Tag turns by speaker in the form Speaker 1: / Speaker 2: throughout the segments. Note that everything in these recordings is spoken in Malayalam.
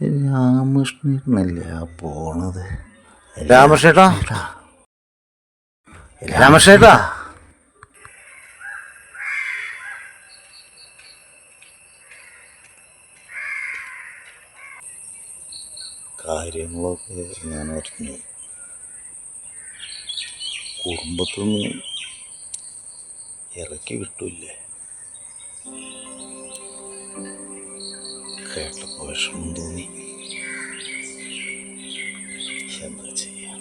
Speaker 1: രാമകൃഷ്ണനല്ലേ ആ പോണത്?
Speaker 2: രാമകൃഷ്ണേട്ടാ? രാമകൃഷ്ണേട്ടാ?
Speaker 1: കാര്യങ്ങളൊക്കെ ഞാൻ അറിഞ്ഞു. കുടുംബത്തുനിന്ന് ഇറക്കി കേട്ടപ്പോൾ വിഷമം തോന്നി. എന്താ ചെയ്യാം?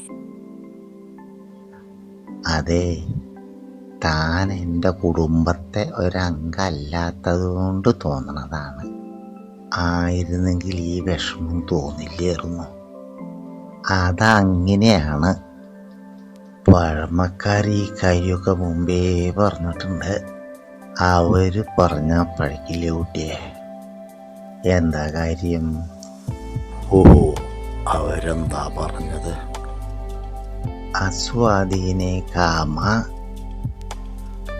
Speaker 1: അതെ താൻ എന്റെ കുടുംബത്തെ ഒരംഗമല്ലാത്തതുകൊണ്ട് തോന്നണതാണ്. ആയിരുന്നെങ്കിൽ ഈ വിഷമം തോന്നില്ലായിരുന്നു അതങ്ങനെയാണ്. പഴമക്കാർ ഈ കാര്യമൊക്കെ മുമ്പേ പറഞ്ഞിട്ടുണ്ട്. അവർ പറഞ്ഞ പഴക്കില്ലേ കുട്ടിയെ? എന്താ കാര്യം? ഓഹോ അവരെന്താ പറഞ്ഞത്? അസ്വാധീനെ കാമ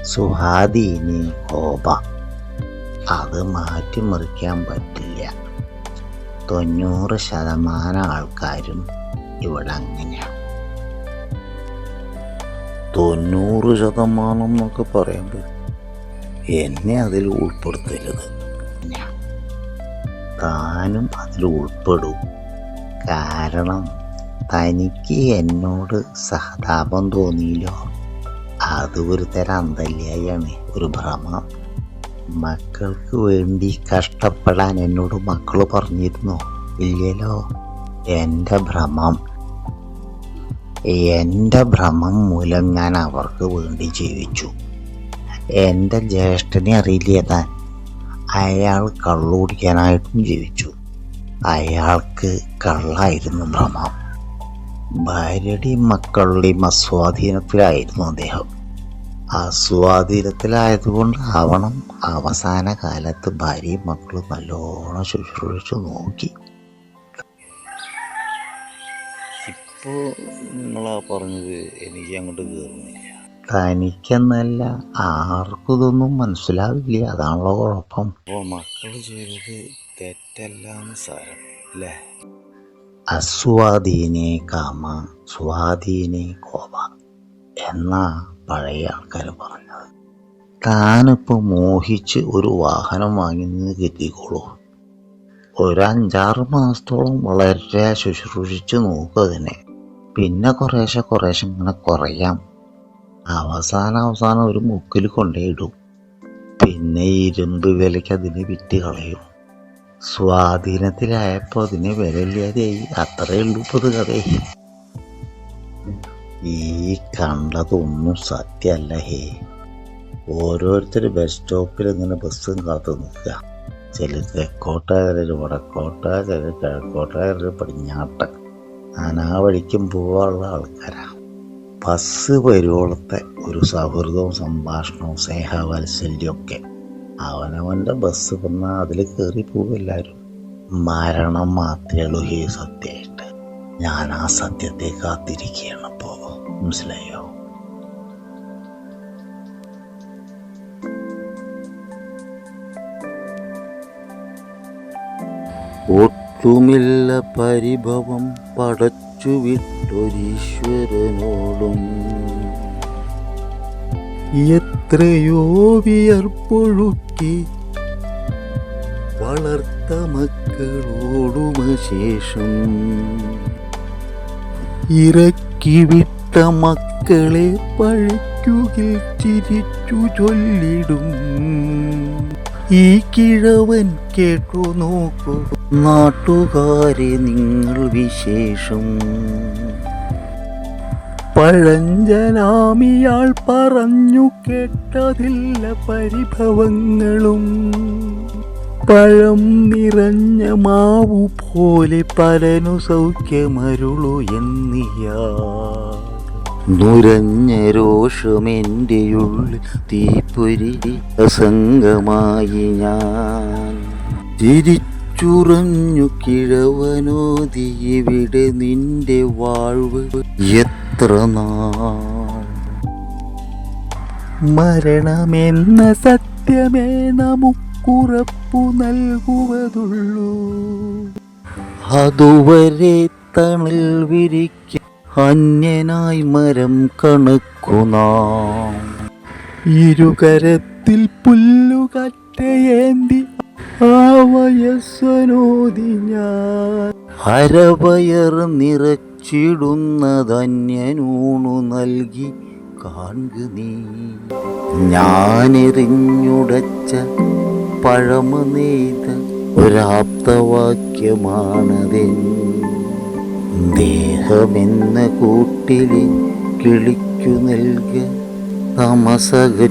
Speaker 1: സുഹാദീനെ കോപ. അത് മാറ്റിമറിക്കാൻ പറ്റില്ല. തൊണ്ണൂറ് ശതമാനം ആൾക്കാരും ഇവിടെ അങ്ങനെയാണ് തൊണ്ണൂറ് ശതമാനം എന്നൊക്കെ പറയുമ്പോൾ എന്നെ അതിൽ ഉൾപ്പെടുത്തരുത്. താനും അതിൽ ഉൾപ്പെടും. കാരണം തനിക്ക് എന്നോട് സഹതാപം തോന്നിയില്ലോ. അത് ഒരു തരം അന്തല്യായാണ് ഒരു ഭ്രമം. മക്കൾക്ക് വേണ്ടി കഷ്ടപ്പെടാൻ എന്നോട് മക്കൾ പറഞ്ഞിരുന്നോ ഇല്ലല്ലോ എന്റെ ഭ്രമം. എന്റെ ഭ്രമം മൂലം ഞാൻ അവർക്ക് വേണ്ടി ജീവിച്ചു. എന്റെ ജ്യേഷ്ഠനെ അറിയില്ലേ താൻ? അയാൾ കള്ളുകുടിക്കാനായിട്ടും ജീവിച്ചു. അയാൾക്ക് കള്ളായിരുന്നു ഭ്രമം. ഭാര്യയുടെയും മക്കളുടെയും അസ്വാധീനത്തിലായിരുന്നു അദ്ദേഹം. അസ്വാധീനത്തിലായതുകൊണ്ട് ആവണം അവസാന കാലത്ത് ഭാര്യയും മക്കളും നല്ലോണം ശുശ്രൂഷിച്ചു നോക്കി. ഇപ്പോൾ നിങ്ങളാ പറഞ്ഞത് എനിക്ക് അങ്ങോട്ട് കയറുന്നില്ല തനിക്കെന്നല്ല ആർക്കും ഇതൊന്നും മനസ്സിലാവില്ല. അതാണല്ലോ കുഴപ്പം. അപ്പോൾ മക്കൾ ചെയ്തത് തെറ്റല്ലാന്ന് സാരം അല്ലേ അസ്വാധീനെ കാമ സ്വാധീനെ കോപ എന്നാ പഴയ ആൾക്കാർ പറഞ്ഞത്. താനിപ്പോൾ മോഹിച്ച് ഒരു വാഹനം വാങ്ങി നിന്ന് കിട്ടിക്കോളൂ ഒരു അഞ്ചാറ് മാസത്തോളം വളരെ ശുശ്രൂഷിച്ച് നോക്കുക അതിനെ. പിന്നെ കുറേശ്ശെ കുറേശ്ശെ ഇങ്ങനെ കുറയാം. അവസാനം അവസാനം ഒരു മുക്കിൽ കൊണ്ടേയിടും. പിന്നെ ഇരുമ്പ് വിലയ്ക്ക് അതിനെ വിറ്റ് കളയും. സ്വാധീനത്തിലായപ്പോൾ അതിനെ വിലയില്ലാതെയായി അത്രയേ ഉള്ളൂ ഇപ്പോൾ കഥയെ ഈ കണ്ടതൊന്നും സത്യമല്ല ഹേ. ഓരോരുത്തർ ബസ് സ്റ്റോപ്പിൽ ഇങ്ങനെ ബസ്സും കാത്തു നിൽക്കുക. ചിലർ തെക്കോട്ട ചിലർ വടക്കോട്ട ചിലർ കിഴക്കോട്ട ചിലർ പടിഞ്ഞാട്ട. ഞാൻ ആ വഴിക്കും പോകാനുള്ള ആൾക്കാരാ. ബസ് വരുവോളത്തെ ഒരു സൗഹൃദവും സംഭാഷണവും സ്നേഹവാത്സല്യമൊക്കെ. അവനവന്റെ ബസ് വന്നാൽ അതിൽ കയറി പോകും എല്ലാവരും മരണം മാത്രമേ ഉള്ളൂ ഈ സത്യമായിട്ട് ഞാൻ ആ സത്യത്തെ കാത്തിരിക്കുകയാണ് അപ്പോൾ മനസ്സിലായോ? ഒട്ടുമില്ല പരിഭവം പടച്ചു വിട്ടൊരീശ്വരനോടും എത്രയോ വിയർപ്പൊഴുക്കി വളർത്ത മക്കളോടുമശേഷം ഇറക്കി വിട്ട മക്കളെ പഴിക്കുകിൽ ചിരിച്ചു ചൊല്ലിടും. ഈ കിഴവൻ കേട്ടു നോക്കൂ. നാട്ടുകാരെ നിങ്ങൾ വിശേഷം. പഴഞ്ചനാമിയാൾ പറഞ്ഞു കേട്ടതില്ല പരിഭവങ്ങളും. പഴം നിറഞ്ഞ മാവു പോലെ പലനു സൗഖ്യമരുളു എന്നിയാ. നുരഞ്ഞ രോഷമെന്റെ ഉള്ളിൽ തീപ്പൊരി അസംഗമായി ഞാൻ. തിരിച്ചുറഞ്ഞു കിഴവനോതി ഇവിടെ നിന്റെ വാഴ്വ്? എത്ര നാൾ? മരണമെന്ന സത്യമേ നമുക്കുറപ്പു നൽകുവതുള്ളൂ. അതുവരെ തണൽ വിരിക്ക അന്യനായി മരം കണക്കുനാം ഇരുകരത്തിൽ പുല്ലുകറ്റയേന്തി ആ വയസ്സനോതി ഞാൻ. അരവയർ നിറച്ചിടുന്നതന്യനൂണു നൽകി കാൺക നീ. ഞാനെറിഞ്ഞുടച്ച പഴമ നെയ്ത ഒരാപ്തവാക്യമാണതെൻ. ദേഹമെന്ന കൂട്ടിലെ കിളിക്കു നൽക തമസക